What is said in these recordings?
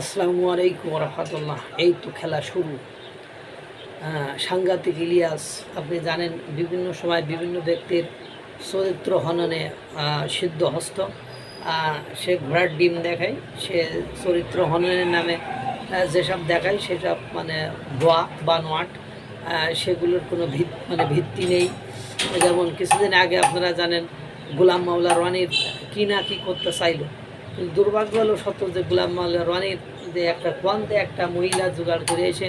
আসসালামু আলাইকুম রহমতুল্লাহ এই তো খেলা শুরু। সাংঘাতিক ইলিয়াস, আপনি জানেন, বিভিন্ন সময় বিভিন্ন ব্যক্তির চরিত্র হননে সিদ্ধ হস্ত। সে ঘোড়ার ডিম দেখায়, সে চরিত্র হননের নামে যেসব দেখায়, সেসব মানে ভুয়া বা নোয়াট সেগুলোর কোনো ভিত মানে ভিত্তি নেই। যেমন কিছুদিন আগে আপনারা জানেন, গোলাম মাওলা রানির, কী না কী করতে চাইলো। দুর্ভাগ্য হলো সত্য যে গুলাম মাল্লা রানির যে একটা কোয়ান্তে একটা মহিলা জোগাড় করে এসে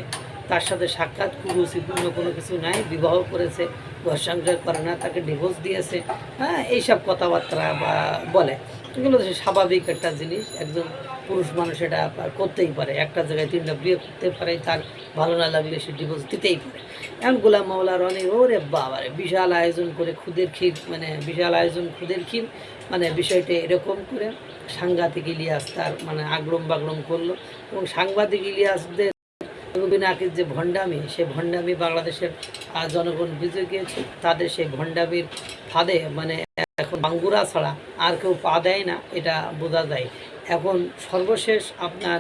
তার সাথে সাক্ষাৎ কুরুচিপূর্ণ কোনো কিছু নাই, বিবাহ করেছে, ঘর সংসার করে না, তাকে ডিভোর্স দিয়েছে হ্যাঁ এইসব কথাবার্তা বা বলে। এগুলো তো স্বাভাবিক একটা জিনিস, একজন পুরুষ মানুষ এটা করতেই পারে। একটা জায়গায় তিনটা বিয়ে করতে পারে, তার ভালো না লাগলে সে ডিভোর্স দিতেই পারে। এখন গোলাম মাওলা রনি, ওরে বাবারে, বিশাল আয়োজন করে খুদের ক্ষীর মানে বিশাল আয়োজন খুদের ক্ষীর মানে বিষয়টা এরকম করে সাংঘাতিক ইলিয়াস তার মানে আগ্রম বাগ্রম করল এবং সাংবাদিক ইলিয়াসদের রুবিন আকির যে ভণ্ডামি সে ভণ্ডামি বাংলাদেশের জনগণ বুঝে গিয়েছে। তাদের সেই ভণ্ডামির ফাঁদে মানে এখন বাঙ্গুরা ছাড়া আর কেউ পা দেয় না, এটা বোঝা যায়। এখন সর্বশেষ আপনার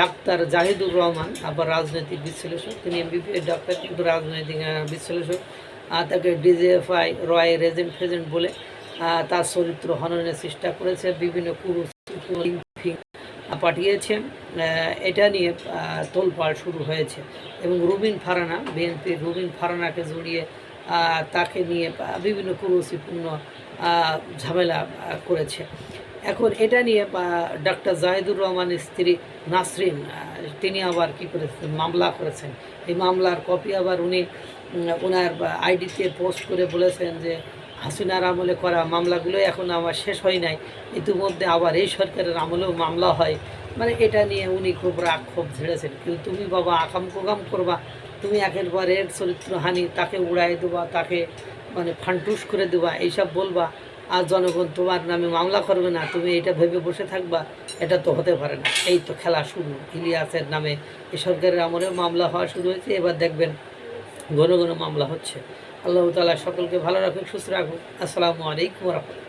ডাক্তার জাহিদুর রহমান, আবার রাজনৈতিক বিশ্লেষক, তিনি এমবিবিএস ডাক্তার, কিন্তু রাজনৈতিক বিশ্লেষক তাকে ডিজিএফআই, রয় রেজেন্ট ফেজেন্ট বলে তার চরিত্র হননের চেষ্টা করেছে, বিভিন্ন পুরুষ পাঠিয়েছেন এটা নিয়ে আহ, তোলপাড় শুরু হয়েছে। এবং রুবিন ফারানা বিএনপির রুবিন ফারানাকে জড়িয়ে তাকে নিয়ে বিভিন্ন কুরুচিপূর্ণ ঝামেলা করেছে। এখন এটা নিয়ে ডাক্তার জাহিদুর রহমানের স্ত্রী নাসরিন তিনি আবার কি করেছেন মামলা করেছেন। এই মামলার কপি আবার উনি ওনার আইডিতে পোস্ট করে বলেছেন যে হাসিনার আমলে করা মামলাগুলো এখন আমার শেষ হয় নাই। ইতিমধ্যে আবার এই সরকারের আমলেও মামলা হয়। মানে এটা নিয়ে উনি খুব রাগ ক্ষোভ ঝেড়েছেন। কিন্তু তুমি বাবা আকাম কোকাম করবা, তুমি একের পর এর চরিত্রহানি, তাকে উড়াই দেবা, তাকে মানে ফান্টুস করে দেবা, এইসব বলবা, আর জনগণ তোমার নামে মামলা করবে না, তুমি এটা ভেবে বসে থাকবা, এটা তো হতে পারে না। এই তো খেলা শুরু। ইলিয়াসের নামে এই সরকারের আমলেও মামলা হওয়া শুরু হয়েছে। এবার দেখবেন ঘন ঘন মামলা হচ্ছে। আল্লাহ তালা সকলকে ভালো রাখুক সুস্থ রাখুন আসসালামু আলাইকুম রহমতুল্লাহ।